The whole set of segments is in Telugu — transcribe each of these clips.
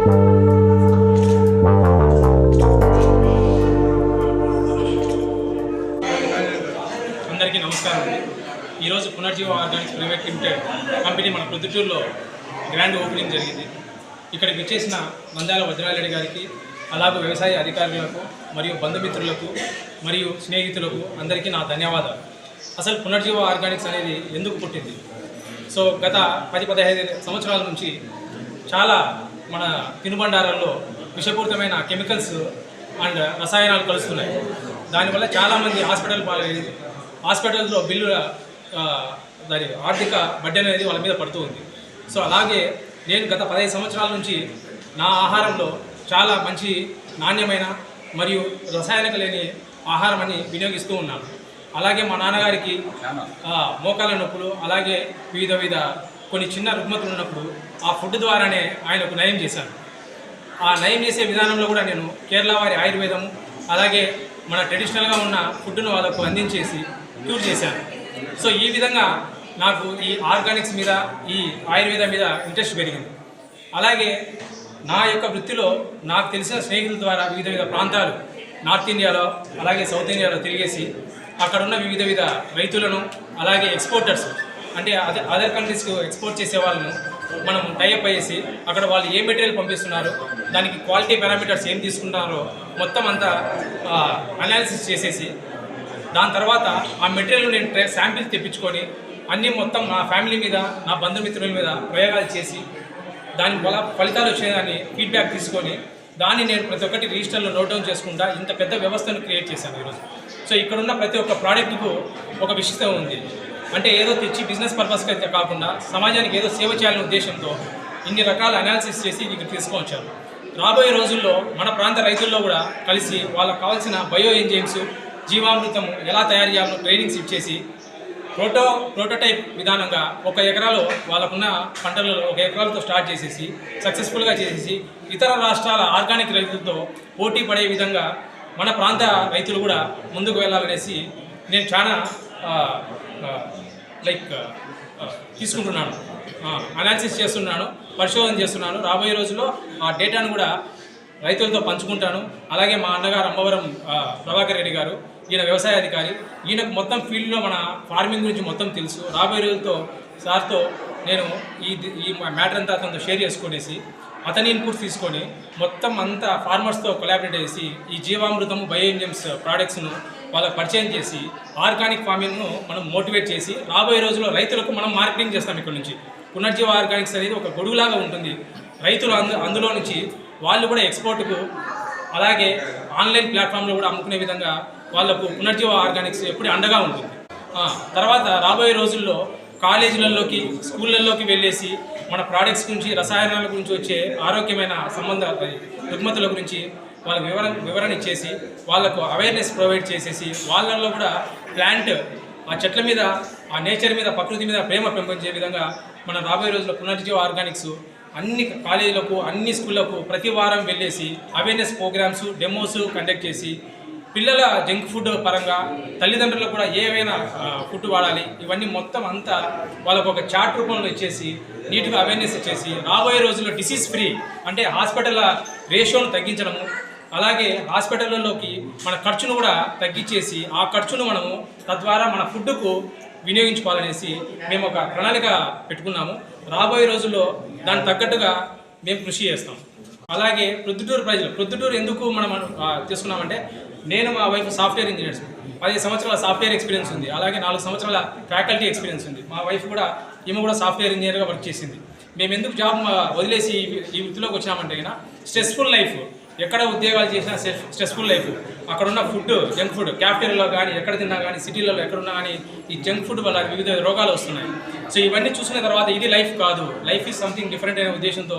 అందరికీ నమస్కారం ఈరోజు Punarjeeva organics private limited company మన ప్రొద్దుటూరులో గ్రాండ్ ఓపెనింగ్ జరిగింది. ఇక్కడికి వచ్చేసిన మందాల వజ్రారెడ్డి గారికి అలాగే వ్యవసాయ అధికారులకు మరియు బంధుమిత్రులకు మరియు స్నేహితులకు అందరికీ నా ధన్యవాదాలు. అసలు పునర్జీవ ఆర్గానిక్స్ అనేది ఎందుకు పుట్టింది? సో గత పది పదహైదు సంవత్సరాల నుంచి చాలా మన తినుబండారాల్లో విషపూరితమైన కెమికల్స్ అండ్ రసాయనాలు కలుస్తున్నాయి. దానివల్ల చాలామంది హాస్పిటల్ పాలైంది హాస్పిటల్స్లో బిల్లుల దాని ఆర్థిక బడ్డెన్ అనేది వాళ్ళ మీద పడుతూ ఉంది. సో అలాగే నేను గత పదహైదు సంవత్సరాల నుంచి నా ఆహారంలో చాలా మంచి నాణ్యమైన మరియు రసాయనిక లేని ఆహారం అని వినియోగిస్తూ ఉన్నాను. అలాగే మా నాన్నగారికి మోకాళ్ళ నొప్పులు అలాగే వివిధ వివిధ కొన్ని చిన్న రుగ్మతులు ఉన్నప్పుడు ఆ ఫుడ్ ద్వారానే ఆయనకు నయం చేశాను ఆ నయం చేసే విధానంలో కూడా నేను కేరళ వారి ఆయుర్వేదం అలాగే మన ట్రెడిషనల్గా ఉన్న ఫుడ్ను వాళ్ళకు అందించేసి క్యూర్ చేశాను సో ఈ విధంగా నాకు ఈ ఆర్గానిక్స్ మీద ఈ ఆయుర్వేదం మీద ఇంట్రెస్ట్ పెరిగింది. అలాగే నా యొక్క వృత్తిలో నాకు తెలిసిన స్నేహితుల ద్వారా వివిధ వివిధ ప్రాంతాలు నార్త్ ఇండియాలో అలాగే సౌత్ ఇండియాలో తిరిగేసి అక్కడున్న వివిధ వివిధ రైతులను అలాగే ఎక్స్పోర్టర్స్ అంటే అదర్ అదర్ కంట్రీస్కు ఎక్స్పోర్ట్ చేసే వాళ్ళను మనం టైఅప్ అయ్యేసి అక్కడ వాళ్ళు ఏ మెటీరియల్ పంపిస్తున్నారు దానికి క్వాలిటీ పారామీటర్స్ ఏం తీసుకుంటారో మొత్తం అంతా అనాలిసిస్ చేసేసి దాని తర్వాత ఆ మెటీరియల్ నేను ట్రై శాంపిల్స్ తెప్పించుకొని అన్నీ మొత్తం నా ఫ్యామిలీ మీద నా బంధుమిత్రుల మీద ప్రయోగాలు చేసి దాని వల్ల ఫలితాలు వచ్చేదాన్ని ఫీడ్బ్యాక్ తీసుకొని దాన్ని నేను ప్రతి ఒక్కటి రిజిస్టర్లో నోట్ డౌన్ చేసుకుంటా ఇంత పెద్ద వ్యవస్థను క్రియేట్ చేశాను ఈరోజు. సో ఇక్కడ ఉన్న ప్రతి ఒక్క ప్రోడక్ట్కు ఒక విశిష్టత ఉంది. అంటే ఏదో తెచ్చి బిజినెస్ పర్పస్కి అయితే కాకుండా సమాజానికి ఏదో సేవ చేయాలనే ఉద్దేశంతో ఇన్ని రకాల అనాలిసిస్ చేసి ఇక్కడ తీసుకొచ్చారు రాబోయే రోజుల్లో మన ప్రాంత రైతుల్లో కూడా కలిసి వాళ్ళకు కావాల్సిన బయో ఎంజైమ్స్ జీవామృతం ఎలా తయారు చేయాలో ట్రైనింగ్స్ ఇచ్చేసి ప్రోటో ప్రోటోటైప్ విధానంగా ఒక ఎకరాలో వాళ్ళకున్న పంటలలో ఒక ఎకరాలతో స్టార్ట్ చేసేసి సక్సెస్ఫుల్గా చేసేసి ఇతర రాష్ట్రాల ఆర్గానిక్ రైతులతో పోటీ పడే విధంగా మన ప్రాంత రైతులు కూడా ముందుకు వెళ్ళాలనేసి నేను చాలా లైక్ తీసుకుంటున్నాను. అనాలిసిస్ చేస్తున్నాను పరిశోధన చేస్తున్నాను. రాబోయే రోజుల్లో ఆ డేటాను కూడా రైతులతో పంచుకుంటాను. అలాగే మా అన్నగారు అమ్మవరం ప్రభాకర్ రెడ్డి గారు ఈయన వ్యవసాయ అధికారి ఈయనకు మొత్తం ఫీల్డ్లో మన ఫార్మింగ్ గురించి మొత్తం తెలుసు. రాబోయే రోజులతో సార్తో నేను ఈ ఈ మ్యాటర్ అంతా అతనితో షేర్ చేసుకునేసి అతని ఇన్పుట్స్ తీసుకొని మొత్తం అంతా ఫార్మర్స్తో కొలాబరేట్ చేసి ఈ జీవామృతము బయో ఇంజమ్స్ ప్రోడక్ట్స్ను వాళ్ళకి పరిచయం చేసి ఆర్గానిక్ ఫార్మింగ్ను మనం మోటివేట్ చేసి రాబోయే రోజుల్లో రైతులకు మనం మార్కెటింగ్ చేస్తాం ఇక్కడ నుంచి. పునర్జీవ ఆర్గానిక్స్ అనేది ఒక గొడుగులాగా ఉంటుంది. రైతులు అందు అందులో నుంచి వాళ్ళు కూడా ఎక్స్పోర్ట్కు అలాగే ఆన్లైన్ ప్లాట్ఫామ్లో కూడా అమ్ముకునే విధంగా వాళ్ళకు పునర్జీవ ఆర్గానిక్స్ ఎప్పుడు అండగా ఉంటుంది. తర్వాత రాబోయే రోజుల్లో కాలేజీలలోకి స్కూళ్ళల్లోకి వెళ్ళేసి మన ప్రోడక్ట్స్ గురించి రసాయనాల గురించి వచ్చే ఆరోగ్యమైన సంబంధ రుగ్మతుల గురించి వాళ్ళకి వివరణ వివరణ ఇచ్చేసి వాళ్ళకు అవేర్నెస్ ప్రొవైడ్ చేసేసి వాళ్ళల్లో కూడా ప్లాంట్ ఆ చెట్ల మీద ఆ నేచర్ మీద ప్రకృతి మీద ప్రేమ పెంపొందే విధంగా మన రాబోయే రోజుల్లో పునర్జీవ ఆర్గానిక్స్ అన్ని కాలేజీలకు అన్ని స్కూళ్ళకు ప్రతి వారం వెళ్ళేసి అవేర్నెస్ ప్రోగ్రామ్స్ డెమోస్ కండక్ట్ చేసి పిల్లల జంక్ ఫుడ్ పరంగా తల్లిదండ్రులకు కూడా ఏవైనా ఫుడ్ వాడాలి ఇవన్నీ మొత్తం అంతా వాళ్ళకు ఒక చార్ట్ రూపంలో ఇచ్చేసి నీట్గా అవేర్నెస్ ఇచ్చేసి రాబోయే రోజుల్లో డిసీజ్ ఫ్రీ అంటే హాస్పిటల్ రేషియోను తగ్గించడము అలాగే హాస్పిటళ్ళలోకి మన ఖర్చును కూడా తగ్గించేసి ఆ ఖర్చును మనము తద్వారా మన ఫుడ్కు వినియోగించుకోవాలనేసి మేము ఒక ప్రణాళిక పెట్టుకున్నాము. రాబోయే రోజుల్లో దానికి తగ్గట్టుగా మేము కృషి చేస్తాం. అలాగే ప్రొద్దుటూరు ప్రజలు ప్రొద్దుటూరు ఎందుకు మనం తీసుకున్నామంటే నేను మా వైఫ్ సాఫ్ట్వేర్ ఇంజనీర్స్. పది సంవత్సరాల సాఫ్ట్వేర్ ఎక్స్పీరియన్స్ ఉంది. అలాగే నాలుగు సంవత్సరాల ఫ్యాకల్టీ ఎక్స్పీరియన్స్ ఉంది. మా వైఫ్ కూడా ఈమె కూడా సాఫ్ట్వేర్ ఇంజనీర్గా వర్క్ చేసింది. మేము ఎందుకు జాబ్ వదిలేసి ఈ- వృత్తిలోకి వచ్చామంటే అయినా స్ట్రెస్ఫుల్ లైఫ్. ఎక్కడ ఉద్యోగాలు చేసినా స్ట్రెస్ఫుల్ లైఫ్. అక్కడున్న ఫుడ్ జంక్ ఫుడ్ క్యాపిటల్లో కానీ ఎక్కడ తిన్నా కానీ సిటీలలో ఎక్కడున్నా కానీ ఈ జంక్ ఫుడ్ వల్ల వివిధ రోగాలు వస్తున్నాయి. సో ఇవన్నీ చూసిన తర్వాత ఇది లైఫ్ కాదు. లైఫ్ ఈజ్ సంథింగ్ డిఫరెంట్ అనే ఉద్దేశంతో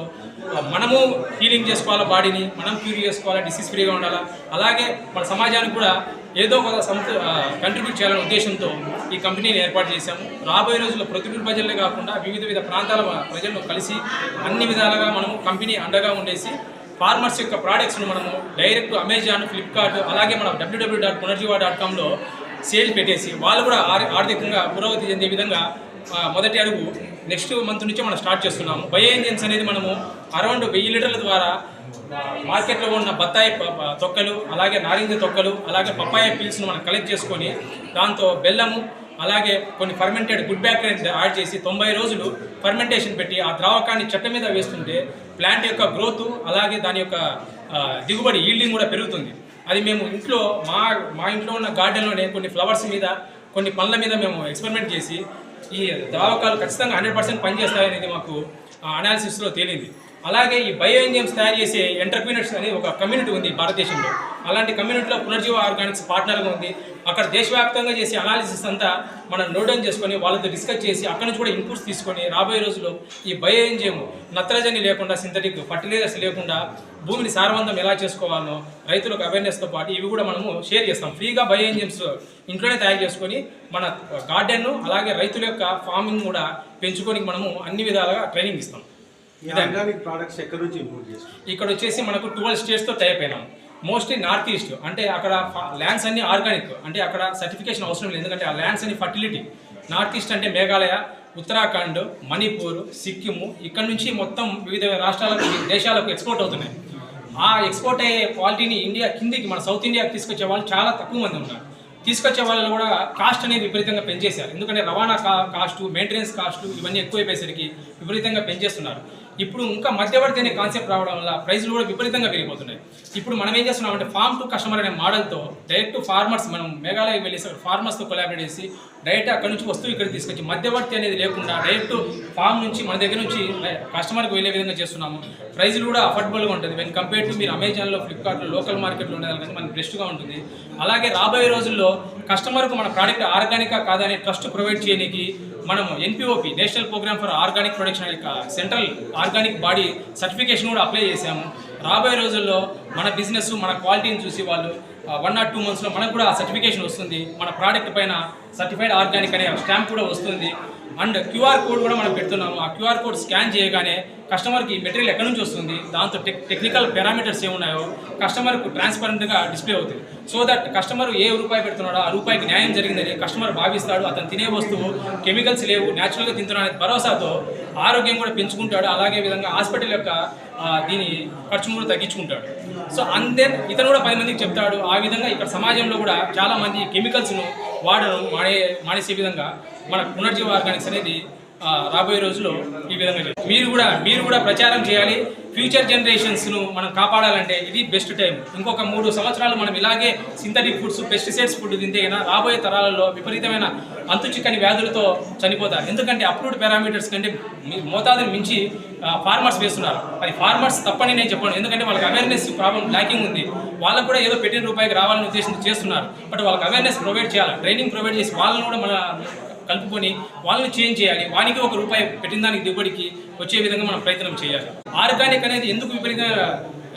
మనము హీలింగ్ చేసుకోవాలా బాడీని మనం క్యూర్ చేసుకోవాలా డిసీజ్ ఫ్రీగా ఉండాలా? అలాగే మన సమాజానికి కూడా ఏదో ఒక సంస్థ కంట్రిబ్యూట్ చేయాలనే ఉద్దేశంతో ఈ కంపెనీని ఏర్పాటు చేశాము. రాబోయే రోజుల్లో ప్రతికూల ప్రజలే కాకుండా వివిధ వివిధ ప్రాంతాల ప్రజలను కలిసి అన్ని విధాలుగా మనము కంపెనీ అండగా ఉండేసి ఫార్మర్స్ యొక్క ప్రోడక్ట్స్ను మనము డైరెక్ట్ అమెజాన్ ఫ్లిప్కార్ట్ అలాగే మన W W dot Punarjeeva dot కామ్లో sale పెట్టేసి వాళ్ళు కూడా ఆర్థికంగా పురోగతి చెందే విధంగా మొదటి అడుగు నెక్స్ట్ మంత్ నుంచి మనం స్టార్ట్ చేస్తున్నాము. బయో ఇంజిన్స్ అనేది మనము అరౌండ్ వెయ్యి లీటర్ల ద్వారా మార్కెట్లో ఉన్న బత్తాయి తొక్కలు అలాగే నారింజ తొక్కలు అలాగే పప్పాయ పీల్స్ను మనం కలెక్ట్ చేసుకొని దాంతో బెల్లము అలాగే కొన్ని ఫర్మెంటెడ్ గుడ్ బ్యాక్టీరియా యాడ్ చేసి తొంభై రోజులు ఫర్మెంటేషన్ పెట్టి ఆ ద్రావకాన్ని చెట్ట మీద వేస్తుంటే ప్లాంట్ యొక్క గ్రోత్ అలాగే దాని యొక్క దిగుబడి ఈల్డింగ్ కూడా పెరుగుతుంది. అది మేము ఇంట్లో మా మా ఇంట్లో ఉన్న గార్డెన్లోనే కొన్ని ఫ్లవర్స్ మీద కొన్ని పండ్ల మీద మేము ఎక్స్పెరిమెంట్ చేసి ఈ ద్రావకాలు ఖచ్చితంగా హండ్రెడ్ పర్సెంట్ పనిచేస్తాయనేది మాకు అనాలిసిస్లో తేలింది. అలాగే ఈ బయో ఇంజిన్స్ తయారు చేసే ఎంటర్ప్రీనర్స్ అనేది ఒక కమ్యూనిటీ ఉంది భారతదేశంలో. అలాంటి కమ్యూనిటీలో పునర్జీవ ఆర్గానిక్స్ పార్ట్నర్గా ఉంది. అక్కడ దేశవ్యాప్తంగా చేసే అనాలిసిస్ అంతా మనం నోట్ డౌన్ చేసుకొని వాళ్ళతో డిస్కస్ చేసి అక్కడ నుంచి కూడా ఇన్పుట్స్ తీసుకొని రాబోయే రోజుల్లో ఈ బయో ఎంజిఎం నత్రజని లేకుండా సింథటిక్ ఫర్టిలైజర్స్ లేకుండా భూమిని సారవంతం ఎలా చేసుకోవాలో రైతులకు అవేర్నెస్తో పాటు ఇవి కూడా మనము షేర్ చేస్తాం. ఫ్రీగా బయో ఇంజిన్స్ ఇంట్లోనే తయారు చేసుకొని మన గార్డెన్ను అలాగే రైతుల యొక్క ఫార్మింగ్ కూడా పెంచుకొని మనము అన్ని విధాలుగా ట్రైనింగ్ ఇస్తాం. ఆర్గానిక్ ప్రోడక్ట్స్ ఎక్కడి నుంచి ఇంపోర్ట్ చేస్తారు ఇక్కడ వచ్చేసి మనకు ట్వెల్వ్ స్టేట్స్తో టైప్ అయినాం. మోస్ట్లీ నార్త్ ఈస్ట్ అంటే అక్కడ ల్యాండ్స్ అన్ని ఆర్గానిక్ అంటే అక్కడ సర్టిఫికేషన్ అవసరం లేదు. ఎందుకంటే ఆ ల్యాండ్స్ అన్ని ఫర్టిలిటీ నార్త్ ఈస్ట్ అంటే మేఘాలయ ఉత్తరాఖండ్ మణిపూర్ సిక్కిము ఇక్కడ నుంచి మొత్తం వివిధ రాష్ట్రాలకు దేశాలకు ఎక్స్పోర్ట్ అవుతున్నాయి. ఆ ఎక్స్పోర్ట్ అయ్యే క్వాలిటీని ఇండియా కిందికి మన సౌత్ ఇండియాకి తీసుకొచ్చే వాళ్ళు చాలా తక్కువ మంది ఉన్నారు. తీసుకొచ్చే వాళ్ళు కూడా కాస్ట్ అనేది విపరీతంగా పెంచేశారు. ఎందుకంటే రవాణా కా కాస్ట్ మెయింటెనెన్స్ కాస్ట్ ఇవన్నీ ఎక్కువైపోయేసరికి విపరీతంగా పెంచేస్తున్నారు. ఇప్పుడు ఇంకా మధ్యవర్తి అనే కాన్సెప్ట్ రావడం వల్ల ప్రైస్లు కూడా విపరీతంగా పెరిగిపోతున్నాయి. ఇప్పుడు మనం ఏం చేస్తున్నాం అంటే ఫార్మ్ టు కస్టమర్ అనే మోడల్తో డైరెక్ట్ ఫార్మర్స్ మనం మేఘాలయకి వెళ్ళేసి ఫార్మర్స్తో కొలాబరేట్ చేసి డైరెక్ట్ అక్కడ నుంచి వస్తువు ఇక్కడ తీసుకొచ్చి మధ్యవర్తి అనేది లేకుండా డైరెక్ట్ ఫామ్ నుంచి మన దగ్గర నుంచి కస్టమర్కి వెళ్ళే విధంగా చేస్తున్నాము. ప్రైస్లు కూడా అఫోర్డబుల్గా ఉంటుంది. వెన్ కంపేర్ టు మీరు అమెజాన్లో ఫ్లిప్కార్ట్లో లోకల్ మార్కెట్లో ఉండేదానికంటే మనకి బెస్ట్గా ఉంటుంది. అలాగే రాబోయే రోజుల్లో కస్టమర్కు మన ప్రోడక్ట్ ఆర్గానికా కాదని ట్రస్ట్ ప్రొవైడ్ చేయడానికి మనము NPOP national programme for organic production యొక్క సెంట్రల్ ఆర్గానిక్ బాడీ సర్టిఫికేషన్ కూడా అప్లై చేశాము. రాబోయే రోజుల్లో మన బిజినెస్ మన క్వాలిటీని చూసి వాళ్ళు వన్ ఆర్ టూ మంత్స్లో మనకు కూడా సర్టిఫికేషన్ వస్తుంది. మన ప్రోడక్ట్ పైన సర్టిఫైడ్ ఆర్గానిక్ అనే స్టాంప్ కూడా వస్తుంది. అండ్ క్యూఆర్ కోడ్ కూడా మనం పెడుతున్నాము. ఆ క్యూఆర్ కోడ్ స్కాన్ చేయగానే కస్టమర్కి మెటీరియల్ ఎక్కడి నుంచి వస్తుంది? దాంతో టెక్ టెక్నికల్ పారామీటర్స్ ఏమున్నాయో కస్టమర్కు ట్రాన్స్పరెంట్గా డిస్ప్లే అవుతుంది. సో దట్ కస్టమర్ ఏ రూపాయి పెడుతున్నాడో ఆ రూపాయికి న్యాయం జరిగిందని కస్టమర్ భావిస్తాడు. అతను తినే వస్తువు కెమికల్స్ లేవు న్యాచురల్గా తింటున్నాడు భరోసాతో ఆరోగ్యం కూడా పెంచుకుంటాడు. అలాగే విధంగా హాస్పిటల్ యొక్క దీని ఖర్చును కూడా తగ్గించుకుంటాడు. సో అంతే ఇతను కూడా పది మందికి చెప్తాడు. ఆ విధంగా ఇక్కడ సమాజంలో కూడా చాలా మంది కెమికల్స్ను వాడను మానే మానేసే విధంగా మన పునర్జీవ ఆర్గానిక్స్ అనేది రాబోయే రోజుల్లో ఈ విధంగా మీరు కూడా మీరు కూడా ప్రచారం చేయాలి. ఫ్యూచర్ జనరేషన్స్ను మనం కాపాడాలంటే ఇది బెస్ట్ టైం. ఇంకొక మూడు సంవత్సరాలు మనం ఇలాగే సింథటిక్ ఫుడ్స్ పెస్టిసైడ్స్ ఫుడ్ తింటే రాబోయే తరాలలో విపరీతమైన అంతు చిక్కని వ్యాధులతో చనిపోతారు. ఎందుకంటే అప్రూవ్డ్ పారామీటర్స్ కంటే మీ- మోతాదుని మించి ఫార్మర్స్ వేస్తున్నారు. అది ఫార్మర్స్ తప్పని నేను చెప్పాను. ఎందుకంటే వాళ్ళకి అవేర్నెస్ ప్రాబ్లం ల్యాకింగ్ ఉంది. వాళ్ళకు కూడా ఏదో పెట్టిన రూపాయికి రావాలని ఉద్దేశంతో చేస్తున్నారు. బట్ వాళ్ళకి అవేర్నెస్ ప్రొవైడ్ చేయాలి. ట్రైనింగ్ ప్రొవైడ్ చేసి వాళ్ళని కూడా మన కలుపుకొని వాళ్ళని చేంజ్ చేయాలి. వానికి ఒక రూపాయి పెట్టిన దానికి దిగుబడికి వచ్చే విధంగా మనం ప్రయత్నం చేయాలి. ఆర్గానిక్ అనేది ఎందుకు విపరీతంగా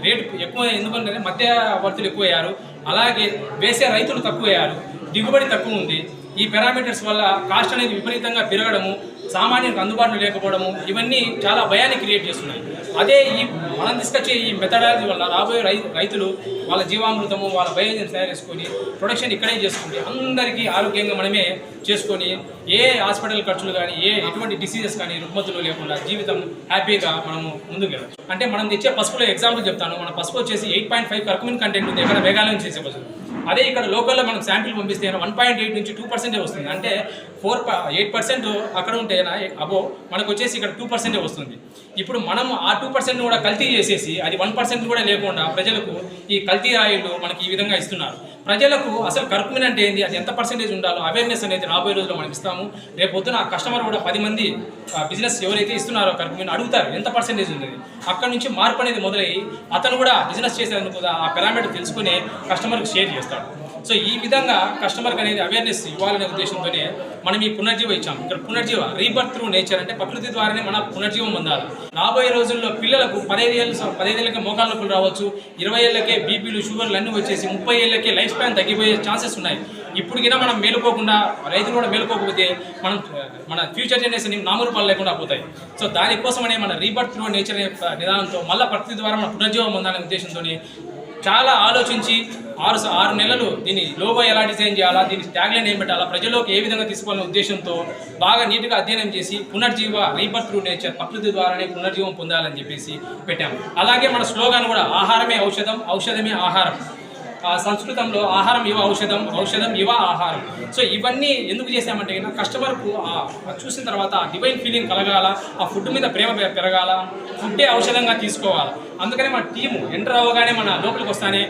రేటు ఎక్కువ ఎందుకంటే మధ్యవర్తులు ఎక్కువయ్యారు. అలాగే వేసే రైతులు తక్కువయ్యారు. దిగుబడి తక్కువ ఉంది. ఈ పారామీటర్స్ వల్ల కాస్ట్ అనేది విపరీతంగా పెరగడము సామాన్యులకు అందుబాటులో లేకపోవడము ఇవన్నీ చాలా భయాన్ని క్రియేట్ చేస్తున్నాయి. అదే ఈ మనం తీసుకొచ్చే ఈ మెథడాలజీ వల్ల రాబోయే రైతులు వాళ్ళ జీవామృతము వాళ్ళ బయోజన్ తయారు చేసుకొని ప్రొడక్షన్ ఇక్కడే చేసుకుంటే అందరికీ ఆరోగ్యంగా మనమే చేసుకొని ఏ హాస్పిటల్ ఖర్చులు కానీ ఏ ఎటువంటి డిసీజెస్ కానీ రుగ్మతులు లేకుండా జీవితం హ్యాపీగా మనము ముందుకు వెళ్ళచ్చు. అంటే మనం తెచ్చే పసుపులో ఎగ్జాంపుల్ చెప్తాను. మన పసుపు వచ్చేసి eight point five curcumin content ఉంది. ఎక్కడ వేగాలం చేసే పసుపు. అదే ఇక్కడ లోకల్లో మనం శాంపిల్ పంపిస్తే వన్ పాయింట్ ఎయిట్ నుంచి టూ పర్సెంటే వస్తుంది. అంటే ఫోర్ ఎయిట్ పర్సెంట్ అక్కడ ఉంటే అబో మనకు వచ్చేసి ఇక్కడ టూ పర్సెంటే వస్తుంది. ఇప్పుడు మనం ఆ టూ పర్సెంట్ కూడా కల్తీ చేసేసి అది వన్ పర్సెంట్ కూడా లేకుండా ప్రజలకు ఈ కల్తీ ఆయిల్ మనకి ఈ విధంగా ఇస్తున్నారు. ప్రజలకు అసలు కర్కుమిన్ అంటే ఏంది? అది ఎంత పర్సెంటేజ్ ఉండాలో అవేర్నెస్ అనేది రాబోయే రోజుల్లో మనం ఇస్తాము. రేపు పొద్దున ఆ కస్టమర్ కూడా పది మంది బిజినెస్ ఎవరైతే ఇస్తున్నారో కర్కుమిన్ అడుగుతారు ఎంత పర్సెంటేజ్ ఉంది అక్కడ నుంచి మార్పు అనేది మొదలయ్యి అతను కూడా బిజినెస్ చేసేందుకు కూడా ఆ పారామీటర్ తెలుసుకుని కస్టమర్కి షేర్ చేస్తాడు. సో ఈ విధంగా కస్టమర్కి అనేది అవేర్నెస్ ఇవ్వాలనే ఉద్దేశంతోనే మనం ఈ పునర్జీవ ఇచ్చాం. ఇక్కడ పునర్జీవ రీబర్త్ త్రూ నేచర్ అంటే ప్రకృతి ద్వారానే మన పునర్జీవం పొందాలి. రాబోయే రోజుల్లో పిల్లలకు పదహైదు ఏళ్ళు పదహైదు ఏళ్ళకే నొప్పులు రావచ్చు ఇరవై ఏళ్ళకే బీపీలు షుగర్లు అన్నీ వచ్చేసి ముప్పై ఏళ్ళకే లైఫ్ స్పాన్ తగ్గిపోయే ఛాన్సెస్ ఉన్నాయి. ఇప్పటికైనా మనం మేలుకోకుండా రైతులు కూడా మేలుకోకపోతే మనం మన ఫ్యూచర్ జనరేషన్ నామరూపాలు లేకుండా పోతాయి. సో దానికోసమనే మన రీబర్త్ త్రూ నేచర్ అనే నిదానంతో మళ్ళీ ప్రకృతి ద్వారా మన పునర్జీవం పొందాలనే ఉద్దేశంతో చాలా ఆలోచించి ఆరు ఆరు నెలలు దీన్ని లోగో ఎలా డిజైన్ చేయాలా దీని ట్యాగ్లైన్ ఏం పెట్టాలా ప్రజల్లోకి ఏ విధంగా తీసుకోవాలనే ఉద్దేశంతో బాగా నీట్గా అధ్యయనం చేసి పునర్జీవ రీబర్త్ త్రూ నేచర్ ప్రకృతి ద్వారానే పునర్జీవం పొందాలని చెప్పేసి పెట్టాము. అలాగే మన స్లోగాన్ కూడా ఆహారమే ఔషధం ఔషధమే ఆహారం. సంస్కృతంలో ఆహారం ఇవ ఔషధం ఔషధం ఇవ ఆహారం. సో ఇవన్నీ ఎందుకు చేసామంటే కస్టమర్కు చూసిన తర్వాత డివైన్ ఫీలింగ్ కలగాల ఆ ఫుడ్ మీద ప్రేమ పెరగాల ఫుడ్డే ఔషధంగా తీసుకోవాలి. అందుకనే మన టీము ఎంటర్ అవ్వగానే మన లోపలికి వస్తానే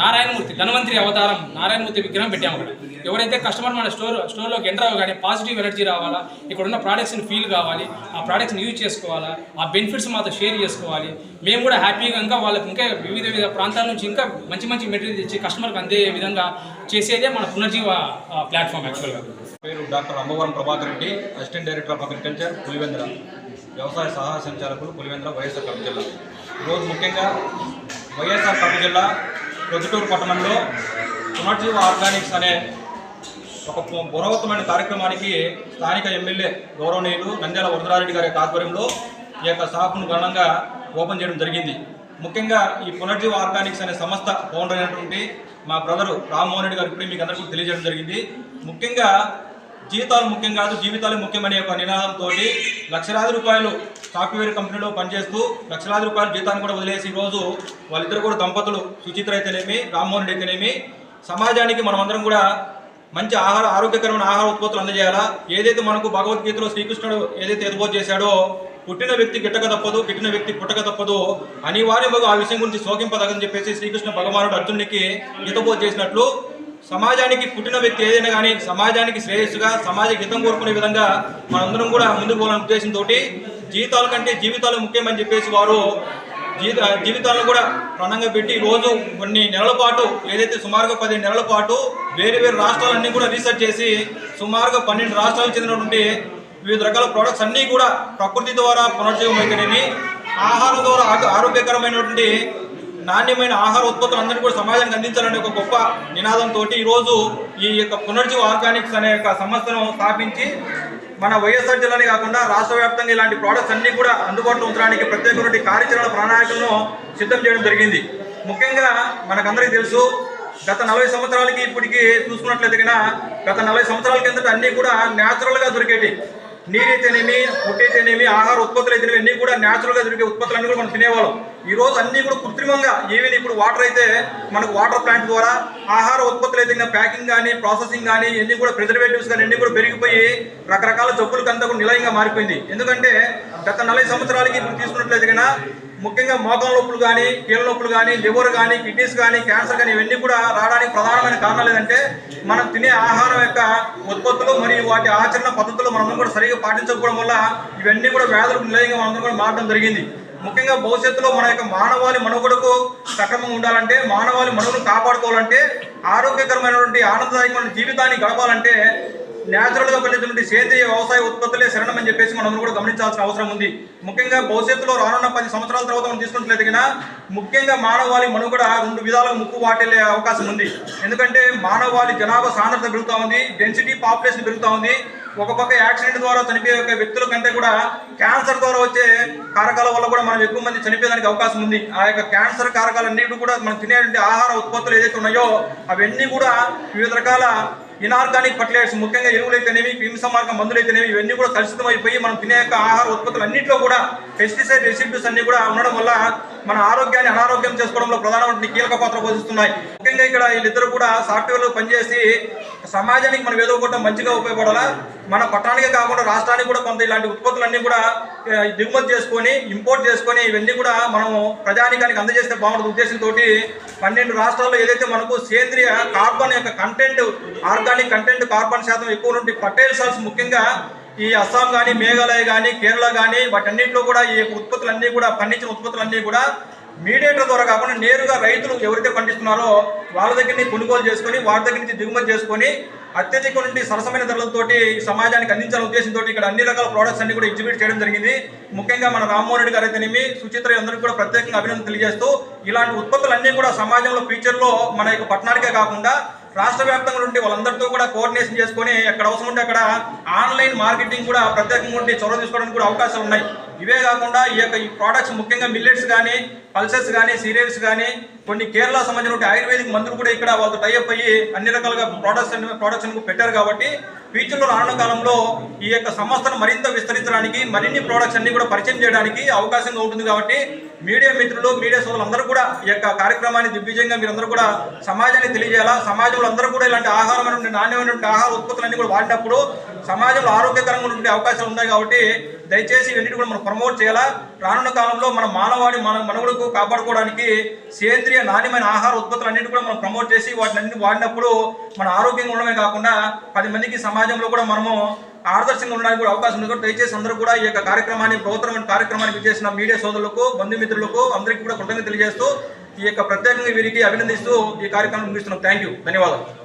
నారాయణమూర్తి ధనవంతరి అవతారం నారాయణమూర్తి విగ్రహం పెట్టాము అక్కడ. ఎవరైతే కస్టమర్ మన స్టోర్ స్టోర్లోకి ఎంటర్ అవ్వగానే పాజిటివ్ ఎనర్జీ రావాలా ఇక్కడ ఉన్న ప్రోడక్ట్స్ని ఫీల్ కావాలి ఆ ప్రోడక్ట్స్ని యూజ్ చేసుకోవాలా ఆ బెనిఫిట్స్ మాతో షేర్ చేసుకోవాలి. మేము కూడా హ్యాపీగా ఇంకా వాళ్ళకి ఇంకా వివిధ వివిధ ప్రాంతాల నుంచి ఇంకా మంచి మంచి మెటీరియల్ తెచ్చి కస్టమర్కి అందే విధంగా చేసేదే మన పునర్జీవ ప్లాట్ఫామ్ యాక్చువల్గా పేరు doctor Ammavaram Prabhakar Reddy assistant director of agriculture Pulivendula వ్యవసాయ సహాయ సంచాలకులు పులివెందుల వైఎస్ఆర్ కడప జిల్లా. ఈరోజు ముఖ్యంగా వైఎస్ఆర్ కడప జిల్లా ప్రొద్దుటూరు పట్టణంలో పునర్జీవ ఆర్గానిక్స్ అనే ఒక పు- కార్యక్రమానికి స్థానిక ఎమ్మెల్యే గౌరవనీయులు నంద్యాల వరదరారెడ్డి గారి యొక్క ఆధ్వర్యంలో ఈ యొక్క షాపును ఘనంగా ఓపెన్ చేయడం జరిగింది. ముఖ్యంగా ఈ పునర్జీవ ఆర్గానిక్స్ అనే సంస్థ ఫౌండర్ అయినటువంటి మా బ్రదరు రామ్మోహన్ రెడ్డి గారు ఇప్పుడు మీకు అందరికీ తెలియజేయడం జరిగింది. ముఖ్యంగా జీవితాలు ముఖ్యం కాదు జీవితాలు ముఖ్యమనే ఒక నినాదంతో లక్షలాది రూపాయలు సాఫ్ట్వేర్ కంపెనీలో పనిచేస్తూ లక్షలాది రూపాయల జీతాన్ని కూడా వదిలేసి ఈరోజు వాళ్ళిద్దరు కూడా దంపతులు సుచిత్ర అయితేనేమి రామ్మోహన్ రెడ్డి అయితేనేమి సమాజానికి మనమందరం కూడా మంచి ఆహార ఆరోగ్యకరమైన ఆహార ఉత్పత్తులు అందజేయాలా? ఏదైతే మనకు భగవద్గీతలో శ్రీకృష్ణుడు ఏదైతే ఎదుబోధ చేశాడో పుట్టిన వ్యక్తి గిట్టక తప్పదు గిట్టిన వ్యక్తి పుట్టక తప్పదు అనివార్యముగా ఆ విషయం గురించి శోకింపదగని చెప్పేసి శ్రీకృష్ణ భగవానుడు అర్జునునికి హితబోధ చేసినట్లు సమాజానికి పుట్టిన వ్యక్తి ఏదైనా కానీ సమాజానికి శ్రేయస్సుగా సమాజ హితం కోరుకునే విధంగా మనందరం కూడా ముందుకు పోవాలనే ఉద్దేశంతో జీవితాల కంటే జీవితాలు ముఖ్యమని చెప్పేసి వారు జీవిత జీవితాలను కూడా ప్రణంగా పెట్టి రోజు కొన్ని నెలల పాటు ఏదైతే సుమారుగా పది నెలల పాటు వేరు వేరు రాష్ట్రాలన్నీ కూడా రీసెర్చ్ చేసి సుమారుగా పన్నెండు రాష్ట్రాలకు చెందినటువంటి వివిధ రకాల ప్రోడక్ట్స్ అన్నీ కూడా ప్రకృతి ద్వారా పునర్జీవం అయితేనేమి ఆహారం ద్వారా ఆరోగ్యకరమైనటువంటి నాణ్యమైన ఆహార ఉత్పత్తులు అందరినీ కూడా సమాజానికి అందించాలనే ఒక గొప్ప నినాదంతో ఈరోజు ఈ యొక్క పునర్జీవ ఆర్గానిక్స్ అనే యొక్క సంస్థను స్థాపించి మన వైఎస్ఆర్ జిల్లానే కాకుండా రాష్ట్ర వ్యాప్తంగా ఇలాంటి ప్రోడక్ట్స్ అన్ని కూడా అందుబాటులో ఉంచడానికి ప్రత్యేకమైన కార్యాచరణ ప్రణాళికలను సిద్ధం చేయడం జరిగింది. ముఖ్యంగా మనకందరికీ తెలుసు గత నలభై సంవత్సరాలకి ఇప్పటికి చూసుకున్నట్లయితే గత నలభై సంవత్సరాల కిందట అన్నీ కూడా న్యాచురల్గా దొరికేటి నీరైతేనేమి పుట్టైతేనేమి ఆహార ఉత్పత్తులు అయితేనేవి అన్నీ కూడా న్యాచురల్గా దొరికే ఉత్పత్తులు అన్నీ కూడా మనం తినేవాళ్ళం. ఈరోజు అన్నీ కూడా కృత్రిమంగా. ఈవెన్ ఇప్పుడు వాటర్ అయితే మనకు వాటర్ ప్లాంట్ ద్వారా ఆహార ఉత్పత్తులు అయితే ప్యాకింగ్ కానీ ప్రాసెసింగ్ కానీ ఇవన్నీ కూడా ప్రిజర్వేటివ్స్ కానీ అన్నీ కూడా పెరిగిపోయి రకరకాల జబ్బులకు అంతా కూడా నిలయంగా మారిపోయింది. ఎందుకంటే గత నలభై సంవత్సరాలకి ఇప్పుడు తీసుకున్నట్లయితే కన్నా ముఖ్యంగా మోకం నొప్పులు కానీ కీళ్ళ నొప్పులు కానీ లివర్ కానీ కిడ్నీస్ కానీ క్యాన్సర్ కానీ ఇవన్నీ కూడా రావడానికి ప్రధానమైన కారణాలు ఏంటంటే మనం తినే ఆహారం యొక్క ఉత్పత్తులు మరియు వాటి ఆచరణ పద్ధతులు మనందరం కూడా సరిగా పాటించకపోవడం వల్ల ఇవన్నీ కూడా వ్యాధులకు నిలయంగా మనందరం కూడా మారడం జరిగింది. ముఖ్యంగా భవిష్యత్తులో మన యొక్క మానవాళి మనుగడకు సక్రమంగా ఉండాలంటే మానవాళి మనుగడను కాపాడుకోవాలంటే ఆరోగ్యకరమైనటువంటి ఆనందదాయకమైన జీవితాన్ని గడపాలంటే న్యాచురల్గా పండించినటువంటి సేంద్రియ వ్యవసాయ ఉత్పత్తులే శరణమని చెప్పేసి మనం కూడా గమనించాల్సిన అవసరం ఉంది. ముఖ్యంగా భవిష్యత్తులో రానున్న పది సంవత్సరాల తర్వాత మనం తీసుకున్నట్లయితే ముఖ్యంగా మానవాళి మనుగడ రెండు విధాలుగా ముక్కు వాటిల్లే అవకాశం ఉంది. ఎందుకంటే మానవాళి జనాభా సాంద్రత పెరుగుతూ ఉంది డెన్సిటీ పాపులేషన్ పెరుగుతూ ఉంది. ఒక పక్క యాక్సిడెంట్ ద్వారా చనిపోయే ఒక వ్యక్తుల కంటే కూడా క్యాన్సర్ ద్వారా వచ్చే కారకాల వల్ల కూడా మనం ఎక్కువ మంది చనిపోయేదానికి అవకాశం ఉంది. ఆ యొక్క క్యాన్సర్ కారకాలన్నిటి కూడా మనం తినేటువంటి ఆహార ఉత్పత్తులు ఏదైతే ఉన్నాయో అవన్నీ కూడా వివిధ రకాల ఇనార్గానిక్ ఫర్టిలైజర్స్ ముఖ్యంగా ఎరువులు అయితేనేవి క్రిమిసంహారక మందులు అయితేనేవి ఇవన్నీ కూడా కలుషితం అయిపోయి మనం తినే యొక్క ఆహార ఉత్పత్తులు అన్నింటిలో కూడా పెస్టిసైడ్ రెసిడ్యూస్ అన్ని కూడా ఉండడం వల్ల మన ఆరోగ్యాన్ని అనారోగ్యం చేసుకోవడంలో ప్రధానమైన కీలక పాత్ర పోషిస్తున్నాయి. ముఖ్యంగా ఇక్కడ వీళ్ళిద్దరు కూడా సాఫ్ట్వేర్లు పనిచేసి సమాజానికి మనం ఏదో ఒకటి మంచిగా ఉపయోగపడాలా? మన పట్టణానికే కాకుండా రాష్ట్రానికి కూడా కొంత ఇలాంటి ఉత్పత్తులన్నీ కూడా దిగుమతి చేసుకొని ఇంపోర్ట్ చేసుకొని ఇవన్నీ కూడా మనము ప్రజానికానికి అందజేస్తే బాగుంటుంది ఉద్దేశంతో పన్నెండు రాష్ట్రాల్లో ఏదైతే మనకు సేంద్రియ కార్బన్ యొక్క కంటెంట్ ఆర్గానిక్ కంటెంట్ కార్బన్ శాతం ఎక్కువ నుండి పటేల్ సాల్స్ ముఖ్యంగా ఈ అస్సాం కానీ మేఘాలయ కానీ కేరళ కానీ వాటన్నిటిలో కూడా ఈ ఉత్పత్తులన్నీ కూడా పండించిన ఉత్పత్తులన్నీ కూడా మీడియేటర్ ద్వారా కాకుండా నేరుగా రైతులు ఎవరైతే పండిస్తున్నారో వాళ్ళ దగ్గర నుంచి కొనుగోలు చేసుకొని వారి దగ్గర నుంచి దిగుమతి చేసుకొని అత్యధిక నుండి సరసమైన ధరలతోటి సమాజానికి అందించాలనే ఉద్దేశంతో ఇక్కడ అన్ని రకాల ప్రోడక్ట్స్ అన్ని కూడా ఎగ్జిబిట్ చేయడం జరిగింది. ముఖ్యంగా మన రామ్మోహన్ రెడ్డి గారు అయితేనేమి సుచిత్ర అందరికీ కూడా ప్రత్యేకంగా అభినందన తెలియజేస్తూ ఇలాంటి ఉత్పత్తులన్నీ కూడా సమాజంలో ఫ్యూచర్లో మన యొక్క పట్టణానికే కాకుండా రాష్ట్ర వ్యాప్తంగా నుండి వాళ్ళందరితో కూడా కోఆర్డినేషన్ చేసుకొని ఎక్కడ అవసరం ఉంటే అక్కడ ఆన్లైన్ మార్కెటింగ్ కూడా ప్రత్యేకంగా ఉండి చొరవ తీసుకోవడానికి కూడా అవకాశాలు ఉన్నాయి. ఇవే కాకుండా ఈ యొక్క ఈ ప్రోడక్ట్స్ ముఖ్యంగా మిల్లెట్స్ కానీ పల్సెస్ కానీ సీరియల్స్ కానీ కొన్ని కేరళ సంబంధించిన ఆయుర్వేదిక్ మందులు కూడా ఇక్కడ వాళ్ళు టైఅప్ అయ్యి అన్ని రకాలుగా ప్రోడక్ట్స్ ప్రొడక్షన్ పెట్టారు కాబట్టి ఫ్యూచర్లో రానున్న కాలంలో ఈ యొక్క సంస్థను మరింత విస్తరించడానికి మరిన్ని ప్రోడక్ట్స్ అన్ని కూడా పరిచయం చేయడానికి అవకాశంగా ఉంటుంది కాబట్టి మీడియా మిత్రులు మీడియా సోదరులు అందరూ కూడా ఈ యొక్క కార్యక్రమాన్ని దిగ్విజయంగా మీరందరూ కూడా సమాజానికి తెలియజేయాలా? సమాజంలో అందరూ కూడా ఇలాంటి ఆహారమైనటువంటి నాణ్యమైనటువంటి ఆహార ఉత్పత్తులన్నీ కూడా వాడినప్పుడు సమాజంలో ఆరోగ్యకరంగా ఉండే అవకాశాలు ఉన్నాయి కాబట్టి దయచేసి ఇవన్నీ కూడా మనం ప్రమోట్ చేయాలా? రానున్న కాలంలో మన మానవాడి మన మనుగుడుకు కాపాడుకోవడానికి సేంద్రియ నాణ్యమైన ఆహార ఉత్పత్తులు అన్నింటి కూడా మనం ప్రమోట్ చేసి వాటిని అన్ని వాడినప్పుడు మన ఆరోగ్యంగా ఉండడమే కాకుండా పది మందికి సమాజంలో కూడా మనము ఆదర్శంగా ఉండడానికి కూడా అవకాశం ఉంది. కాబట్టి దయచేసి అందరూ కూడా ఈ యొక్క కార్యక్రమాన్ని ప్రభుత్వం కార్యక్రమానికి చేసిన మీడియా సోదరులకు బంధుమిత్రులకు అందరికీ కూడా కృతజ్ఞతలు తెలియజేస్తూ ఈ యొక్క ప్రత్యేకంగా వీరికి అభినందిస్తూ ఈ కార్యక్రమం ముగిస్తున్నాం. థ్యాంక్ యూ ధన్యవాదాలు.